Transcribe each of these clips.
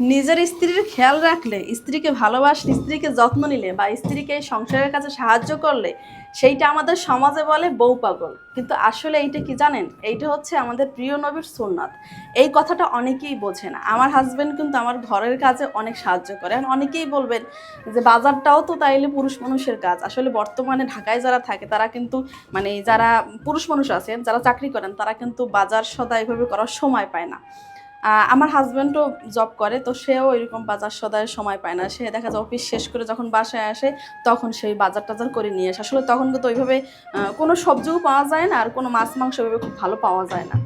নিজের স্ত্রীর খেয়াল রাখলে, স্ত্রীকে ভালোবাসলে, স্ত্রীকে যত্ন নিলে বা স্ত্রীকে সংসারের কাছে সাহায্য করলে, সেইটা আমাদের সমাজে বলে বউ পাগল। কিন্তু আসলে এইটা কি জানেন? এইটা হচ্ছে আমাদের প্রিয় নবীর সুন্নাত। এই কথাটা অনেকেই বোঝে না। আমার হাজব্যান্ড কিন্তু আমার ঘরের কাজে অনেক সাহায্য করে। আর অনেকেই বলবেন যে, বাজারটাও তো তাইলে পুরুষ মানুষের কাজ। আসলে বর্তমানে ঢাকায় যারা থাকে, তারা কিন্তু মানে যারা পুরুষ মানুষ আছেন, যারা চাকরি করেন, তারা কিন্তু বাজার সদা এভাবে করার সময় পায় না। আমার হাজব্যান্ডও জব করে, তো সেও এরকম বাজার সদায় সময় পায় না। সে দেখা যায় অফিস শেষ করে যখন বাসায় আসে, তখন সেই বাজার টাজার করে নিয়ে আসে। আসলে তখন কিন্তু ওইভাবে কোনো সবজিও পাওয়া যায় না, আর কোনো মাছ, মাংস ওইভাবে খুব ভালো পাওয়া যায় না।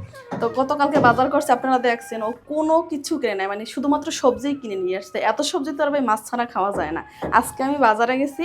তো গতকালকে বাজার করছে, আপনারা দেখছেন, ও কোনো কিছু কিনে নেয় মানে শুধুমাত্র সবজিই কিনে নিয়ে আসছে। এত সবজি তো আর ভাই মাছ ছাড়া খাওয়া যায় না। আজকে আমি বাজারে গেছি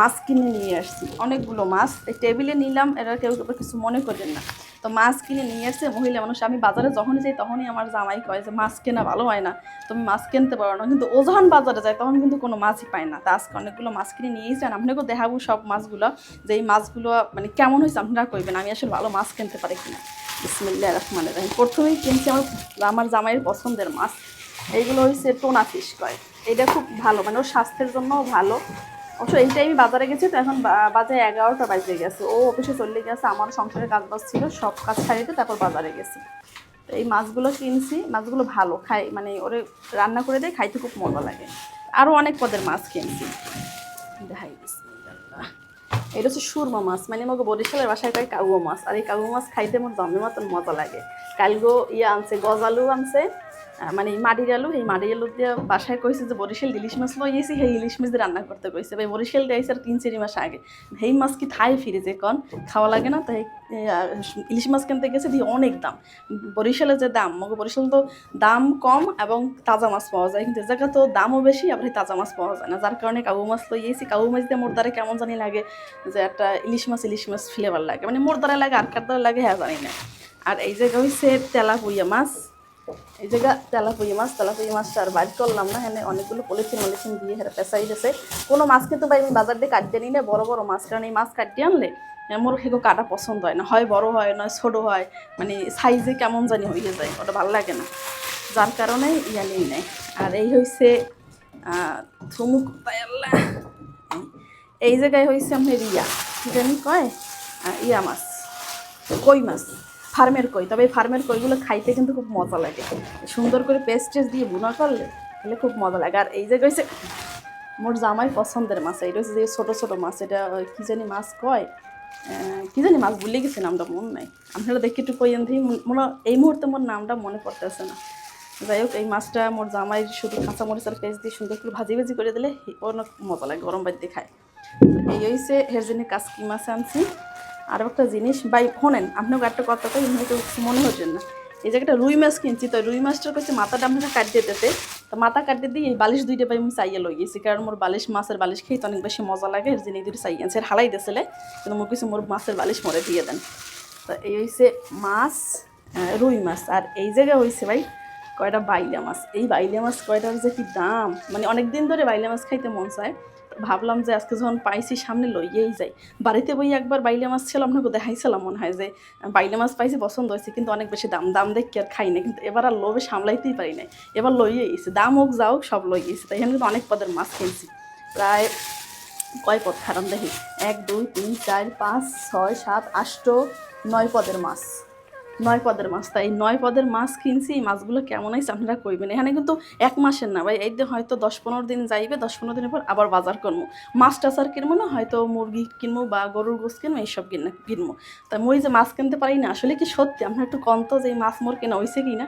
মাছ কিনে নিয়ে আসছি। অনেকগুলো মাছ। এই টেবিলে নিলাম, এরা কেউ কেউ কিছু মনে করেন না। তো মাছ কিনে নিয়ে এসছে মহিলা মানুষ। আমি বাজারে যখনই যাই, তখনই আমার জামাই কয় যে, মাছ কেনা ভালো হয় না। তুমি মাছ কিনতে পারো না। কিন্তু ও যখন বাজারে যায়, তখন কিন্তু কোনো মাছই পায় না। তা আজকে অনেকগুলো মাছ কিনে নিয়ে এসেছেন আপনাকেও দেখাবো সব মাছগুলো। যে এই মাছগুলো মানে কেমন হয়েছে আপনারা কইবেন? আমি আসলে ভালো মাছ কিনতে পারি কিনা? বিসমিল্লাহ রহমান রহিম। প্রথমেই কিনছি আমার আমার জামাইয়ের পছন্দের মাছ। এইগুলো হচ্ছে টোনা ফিশ কয়। এটা খুব ভালো মানে ওর স্বাস্থ্যের জন্যও ভালো। অবশ্য এই টাইমে বাজারে গেছি, তো এখন বাজারে এগারোটা বাজে গেছে। ও অফিসে চলে গেছে, আমার সংসারের কাজ বাজ ছিল, সব কাজ ছাড়িয়ে তারপর বাজারে গেছি। তো এই মাছগুলো কিনছি, মাছগুলো ভালো, খাই মানে ওরে রান্না করে দেয়, খাইতে খুব মজা লাগে। আরও অনেক পদের মাছ কিনছি। দেখাই। এটা হচ্ছে সুরমা মাছ। মানে আমাকে বরিশালের বাসায় কয় কাগুয়া মাছ। আর এই কাগুয়া মাছ খাইতে আমার জমের মতন মজা লাগে। কালগো ইয়ে আনছে, গজালু আনছে মানে মাটির আলু, এই মাটির আলু দিয়ে বাসায় কইছে যে বরিশাল ইলিশ মাছ লই গেছি সেই ইলিশ মাছ রান্না করতে কইছে। ভাই, বরিশাল দিয়ে আর তিন চারি মাস আগে। সেই মাছ কি থাই ফিরে যে কন, খাওয়া লাগে না, তাই ইলিশ মাছ কিনতে গেছে, দিয়ে অনেক দাম। বরিশালে যে দাম মগে বরিশাল তো দাম কম এবং তাজা মাছ পাওয়া যায়। কিন্তু জায়গা তো দামও বেশি, আবার তাজা মাছ পাওয়া যায় না। যার কারণে কাবু মাছ লই গেছি কাবু মাছ দিয়ে মোর দ্বারে কেমন জানি লাগে। যে একটা ইলিশ মাছ ইলিশ মাছ ফ্লেভার লাগে। মানে মোর দ্বারা লাগে, আর কার দ্বারা লাগে হ্যাঁ জানি না। আর এই জায়গা হচ্ছে তেলাপুইয়া মাছ। এই জায়গা তেলাপুইয়া মাছ তেলাপুইয়া মাছটা আর বাইর করলাম না এখানে অনেকগুলো পলিথিন মলিথিন দিয়ে হেরা পেঁচাই গেছে কোনো মাছ কিন্তু ভাই আমি বাজার দিয়ে কাটিয়ে নিলে বড় বড় মাছ। কারণ এই মাছ কাটিয়ে আনলে মোর সেগুলো কাটা পছন্দ হয় না। হয় বড় হয়, নয় ছোট হয় মানে সাইজে কেমন জানি হয়ে যায়, ওটা ভালো লাগে না। যার কারণে ইয়া নেই আর এই হয়েছে থুমুক আল্লাহ। এই জায়গায় হয়েছে আপনার ইয়া। কি জানি কয়? ইয়া মাছ। কই মাছ? ফার্মের কই। তবে ফার্মের কইগুলো খাইতে কিন্তু খুব মজা লাগে। সুন্দর করে পেস্ট টেস্ট দিয়ে বুনা করলে তাহলে খুব মজা লাগে। আর এই জায়গায় হচ্ছে মোর জামাই পছন্দের মাছ। এটা হচ্ছে যে ছোটো ছোটো মাছ। এটা কি জানি মাছ কয়? কি জানি মাছ ভুলে গেছি নামটা, মন নাই। আপনারা দেখি একটু কইয়েন দিই মনে এই মুহূর্তে মোর নামটা মনে পড়তেছে না। যাই হোক, এই মাছটা মোর জামাই শুধু কাঁচা মরিচ আর পেঁয়াজ দিয়ে সুন্দর করে ভাজি ভাজি করে দিলে অনেক মজা লাগে, গরম বাড়িতে খায়। এই হয়েছে হের জন্য কাসকি মাছ আনছি। আর একটা জিনিস, ভাই শোনেন আপনাকে একটা কথা কই হয়তো মনে হচ্ছেন না। এই জায়গাটা রুই মাছ কিনছি, তো রুই মাছটার কাছে মাথাটা আপনাকে কাটিয়ে দিতে। তো মাথা কাটিয়ে দিয়ে এই বালিশ দুইটা পাই আমি চাইয়ে লই গেছি, কারণ মোর বালিশ মাছের বালিশ খেয়ে তো অনেক বেশি মজা লাগে এর জন্য এই দুটো চাই আনছে। হালাই দিয়েছিলে, কিন্তু মোর কিছু মোর মাছের বালিশ মরে দিয়ে দেন। তো এই হয়েছে মাছ রুই মাছ। আর এই জায়গায় হয়েছে ভাই কয়টা বাইলা মাছ। এই বাইলা মাছ কয়টার যে কি দাম? মানে অনেক দিন ধরে বাইলা মাছ খাইতে মন চায়। তো ভাবলাম যে আজকে যখন পাইছি, সামনে লইয়েই যাই। বাড়িতে বই একবার বাইলে মাছ ছিল আপনাকে দেখাইছিলাম মনে হয় যে, বাইলে মাছ পাইছি, পছন্দ হয়েছে, কিন্তু অনেক বেশি দাম দাম দেখি আর খাই না, কিন্তু এবার আর লোভে সামলাইতেই পারি নাই। এবার লইয়ে গেছি, দাম হোক যা হোক সব লই গেছি, তাই কিন্তু অনেক পদের মাছ কিনছি। প্রায় কয় পদ খারাপ দেখি? এক, দুই, তিন, চার, পাঁচ, ছয়, সাত, আষ্ট, নয় পদের মাছ। নয় পদের মাছ, তাই নয় পদের মাছ কিনছি, এই মাছগুলো কেমন আছে আপনারা কইবেন। এখানে কিন্তু এক মাসের না ভাই এইদিন হয়তো দশ পনেরো দিন যাইবে, দশ পনেরো দিনের পর আবার বাজার করব। মাছ টাচার কিনবো না, হয়তো মুরগি কিনবো বা গরুর গোস কিনবো, এইসব কিনে কিনবো। তাই মই যে মাছ কিনতে পারি না, আসলে কি সত্যি? আপনার একটু কন্ত যে মাছ মোর কেনা হয়েছে কি না